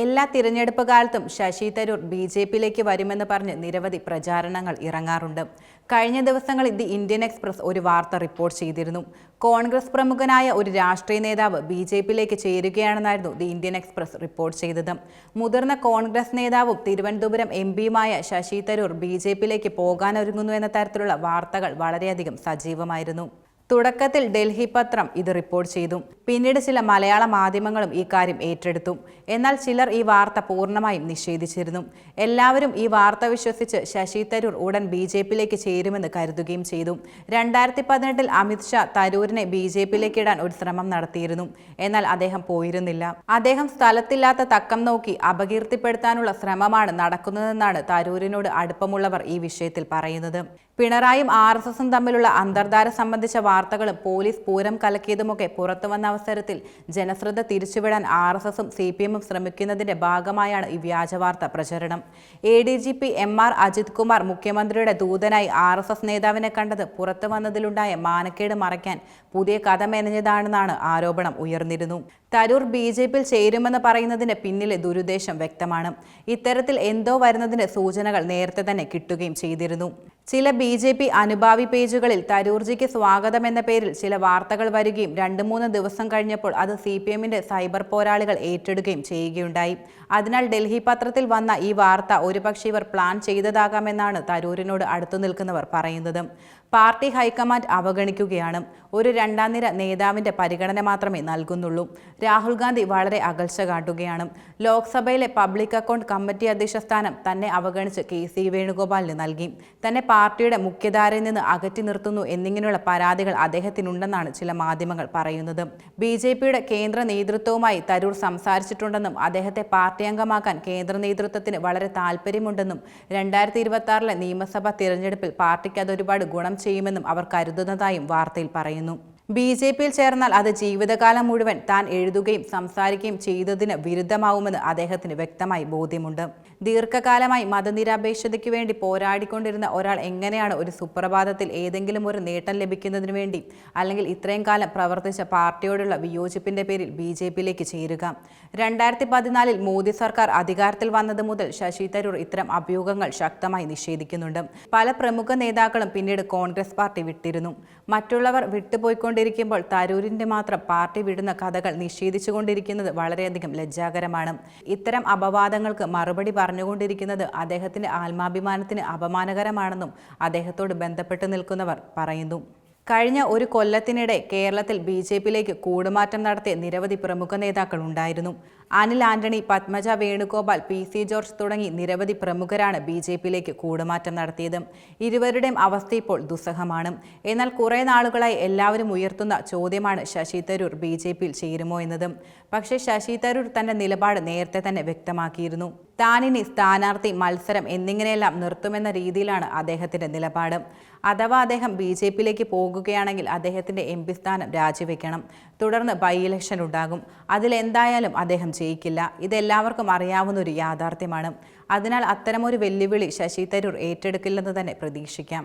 എല്ലാ തിരഞ്ഞെടുപ്പ് കാലത്തും ശശി തരൂർ ബി ജെ പിയിലേക്ക് വരുമെന്ന് പറഞ്ഞ് നിരവധി പ്രചാരണങ്ങൾ ഇറങ്ങാറുണ്ട്. കഴിഞ്ഞ ദിവസങ്ങളിൽ ദി ഇന്ത്യൻ എക്സ്പ്രസ് ഒരു വാർത്ത റിപ്പോർട്ട് ചെയ്തിരുന്നു. കോൺഗ്രസ് പ്രമുഖനായ ഒരു രാഷ്ട്രീയ നേതാവ് ബി ജെ പിയിലേക്ക് ചേരുകയാണെന്നായിരുന്നു ദി ഇന്ത്യൻ എക്സ്പ്രസ് റിപ്പോർട്ട് ചെയ്തത്. മുതിർന്ന കോൺഗ്രസ് നേതാവും തിരുവനന്തപുരം എം പിയുമായ ശശി തരൂർ ബി ജെ പിയിലേക്ക് പോകാനൊരുങ്ങുന്നു എന്ന തരത്തിലുള്ള വാർത്തകൾ വളരെയധികം സജീവമായിരുന്നു. തുടക്കത്തിൽ ഡൽഹി പത്രം ഇത് റിപ്പോർട്ട് ചെയ്തു. പിന്നീട് ചില മലയാള മാധ്യമങ്ങളും ഈ കാര്യം ഏറ്റെടുത്തു. എന്നാൽ ചിലർ ഈ വാർത്ത പൂർണമായും നിഷേധിച്ചിരുന്നു. എല്ലാവരും ഈ വാർത്ത വിശ്വസിച്ച് ശശി തരൂർ ഉടൻ ബി ജെ പിയിലേക്ക് ചേരുമെന്ന് കരുതുകയും ചെയ്തു. രണ്ടായിരത്തി പതിനെട്ടിൽ അമിത്ഷാ തരൂരിനെ ബി ജെ പിയിലേക്ക് ഇടാൻ ഒരു ശ്രമം നടത്തിയിരുന്നു. എന്നാൽ അദ്ദേഹം പോയിരുന്നില്ല. അദ്ദേഹം സ്ഥലത്തില്ലാത്ത തക്കം നോക്കി അപകീർത്തിപ്പെടുത്താനുള്ള ശ്രമമാണ് നടക്കുന്നതെന്നാണ് തരൂരിനോട് അടുപ്പമുള്ളവർ ഈ വിഷയത്തിൽ പറയുന്നത്. പിണറായും ആർ എസ് എസും തമ്മിലുള്ള അന്തർധാര സംബന്ധിച്ച വാർത്തകളും പോലീസ് പൂരം കലക്കിയതുമൊക്കെ പുറത്തു വന്ന അവസരത്തിൽ ജനശ്രദ്ധ തിരിച്ചുവിടാൻ ആർ എസ് എസും സി പി എമ്മും ശ്രമിക്കുന്നതിന്റെ ഭാഗമായാണ് ഈ വ്യാജവാർത്ത പ്രചരണം. A D G P M R Ajith Kumar മുഖ്യമന്ത്രിയുടെ ദൂതനായി ആർ എസ് എസ് നേതാവിനെ കണ്ടത് പുറത്തു വന്നതിലുണ്ടായ മാനക്കേട് മറയ്ക്കാൻ പുതിയ കഥ മെനഞ്ഞതാണെന്നാണ് ആരോപണം ഉയർന്നിരുന്നു. തരൂർ ബി ജെ പിയിൽ ചേരുമെന്ന് പറയുന്നതിന് പിന്നിലെ ദുരുദ്ദേശം വ്യക്തമാണ്. ഇത്തരത്തിൽ എന്തോ വരുന്നതിന് സൂചനകൾ നേരത്തെ തന്നെ കിട്ടുകയും ചെയ്തിരുന്നു. ചില ബി ജെ പി അനുഭാവി പേജുകളിൽ തരൂർജിക്ക് സ്വാഗതം എന്ന പേരിൽ ചില വാർത്തകൾ വരികയും രണ്ട് മൂന്ന് ദിവസം കഴിഞ്ഞപ്പോൾ അത് സി പി എമ്മിന്റെ സൈബർ പോരാളികൾ ഏറ്റെടുക്കുകയും ചെയ്യുകയുണ്ടായി. അതിനാൽ ഡൽഹി പത്രത്തിൽ വന്ന ഈ വാർത്ത ഒരുപക്ഷെ ഇവർ പ്ലാൻ ചെയ്തതാകാമെന്നാണ് തരൂരിനോട് അടുത്തു നിൽക്കുന്നവർ പറയുന്നത്. പാർട്ടി ഹൈക്കമാൻഡ് അവഗണിക്കുകയാണ്. ഒരു രണ്ടാം നിര നേതാവിന്റെ പരിഗണന മാത്രമേ നൽകുന്നുള്ളൂ. രാഹുൽ ഗാന്ധി വളരെ അകൽച്ച കാട്ടുകയാണ്. ലോക്സഭയിലെ പബ്ലിക് അക്കൗണ്ട് കമ്മിറ്റി അധ്യക്ഷ സ്ഥാനം തന്നെ അവഗണിച്ച് കെ സി വേണുഗോപാലിന് നൽകി. തന്നെ പാർട്ടിയുടെ മുഖ്യധാരയിൽ നിന്ന് അകറ്റി നിർത്തുന്നു എന്നിങ്ങനെയുള്ള പരാതികൾ അദ്ദേഹത്തിനുണ്ടെന്നാണ് ചില മാധ്യമങ്ങൾ പറയുന്നത്. ബി ജെ പിയുടെ കേന്ദ്ര നേതൃത്വവുമായി തരൂർ സംസാരിച്ചിട്ടുണ്ടെന്നും അദ്ദേഹത്തെ പാർട്ടി അംഗമാക്കാൻ കേന്ദ്ര നേതൃത്വത്തിന് വളരെ താല്പര്യമുണ്ടെന്നും രണ്ടായിരത്തി ഇരുപത്തി ആറിലെ നിയമസഭാ തിരഞ്ഞെടുപ്പിൽ പാർട്ടിക്ക് അതൊരുപാട് ഗുണം ചെയ്യുമെന്നും അവർ കരുതുന്നതായും വാർത്തയിൽ പറയുന്നു. ബി ജെ പിയിൽ ചേർന്നാൽ അത് ജീവിതകാലം മുഴുവൻ താൻ എഴുതുകയും സംസാരിക്കുകയും ചെയ്തതിന് വിരുദ്ധമാവുമെന്ന് അദ്ദേഹത്തിന് വ്യക്തമായി ബോധ്യമുണ്ട്. ദീർഘകാലമായി മതനിരപേക്ഷതയ്ക്ക് വേണ്ടി പോരാടിക്കൊണ്ടിരുന്ന ഒരാൾ എങ്ങനെയാണ് ഒരു സുപ്രഭാതത്തിൽ ഏതെങ്കിലും ഒരു നേട്ടം ലഭിക്കുന്നതിന് വേണ്ടി അല്ലെങ്കിൽ ഇത്രയും കാലം പ്രവർത്തിച്ച പാർട്ടിയോടുള്ള വിയോജിപ്പിന്റെ പേരിൽ ബി ജെ പിയിലേക്ക് ചേരുക? രണ്ടായിരത്തി പതിനാലിൽ മോദി സർക്കാർ അധികാരത്തിൽ വന്നത് മുതൽ ശശി തരൂർ ഇത്തരം അഭ്യൂഹങ്ങൾ ശക്തമായി നിഷേധിക്കുന്നുണ്ട്. പല പ്രമുഖ നേതാക്കളും പിന്നീട് കോൺഗ്രസ് പാർട്ടി വിട്ടിരുന്നു. മറ്റുള്ളവർ വിട്ടുപോയിക്കൊണ്ടിരിക്കുമ്പോൾ തരൂരിന്റെ മാത്രം പാർട്ടി വിടുന്ന കഥകൾ നിഷേധിച്ചുകൊണ്ടിരിക്കുന്നത് വളരെയധികം ലജ്ജാകരമാണ്. ഇത്തരം അപവാദങ്ങൾക്ക് മറുപടി പറഞ്ഞുകൊണ്ടിരിക്കുന്നത് അദ്ദേഹത്തിന്റെ ആത്മാഭിമാനത്തിന് അപമാനകരമാണെന്നും അദ്ദേഹത്തോട് ബന്ധപ്പെട്ട് നിൽക്കുന്നവർ പറയുന്നു. കഴിഞ്ഞ ഒരു കൊല്ലത്തിനിടെ കേരളത്തിൽ ബി ജെ പിയിലേക്ക് കൂടുമാറ്റം നടത്തിയ നിരവധി പ്രമുഖ നേതാക്കൾ ഉണ്ടായിരുന്നു. അനിൽ ആന്റണി പത്മജ വേണുഗോപാൽ പി സി ജോർജ് തുടങ്ങി നിരവധി പ്രമുഖരാണ് ബി ജെ പിയിലേക്ക് കൂടുമാറ്റം നടത്തിയത്. ഇരുവരുടെയും അവസ്ഥ ഇപ്പോൾ ദുസ്സഹമാണ്. എന്നാൽ കുറേ നാളുകളായി എല്ലാവരും ഉയർത്തുന്ന ചോദ്യമാണ് ശശി തരൂർ ബി ജെ പിയിൽ ചേരുമോ എന്നത്. പക്ഷേ ശശി തരൂർ തന്റെ നിലപാട് നേരത്തെ തന്നെ വ്യക്തമാക്കിയിരുന്നു. താനിനി സ്ഥാനാർത്ഥി മത്സരം എന്നിങ്ങനെയെല്ലാം നിർത്തുമെന്ന രീതിയിലാണ് അദ്ദേഹത്തിന്റെ നിലപാട്. അഥവാ അദ്ദേഹം ബി ജെ പിയിലേക്ക് പോകുകയാണെങ്കിൽ അദ്ദേഹത്തിന്റെ എം പി സ്ഥാനം രാജിവെക്കണം. തുടർന്ന് ബൈ ഇലക്ഷൻ ഉണ്ടാകും. അതിലെന്തായാലും അദ്ദേഹം ജയിക്കില്ല ഇതെല്ലാവർക്കും അറിയാവുന്ന ഒരു യാഥാർത്ഥ്യമാണ്. അതിനാൽ അത്തരമൊരു വെല്ലുവിളി ശശി തരൂർ ഏറ്റെടുക്കില്ലെന്ന് തന്നെ പ്രതീക്ഷിക്കാം.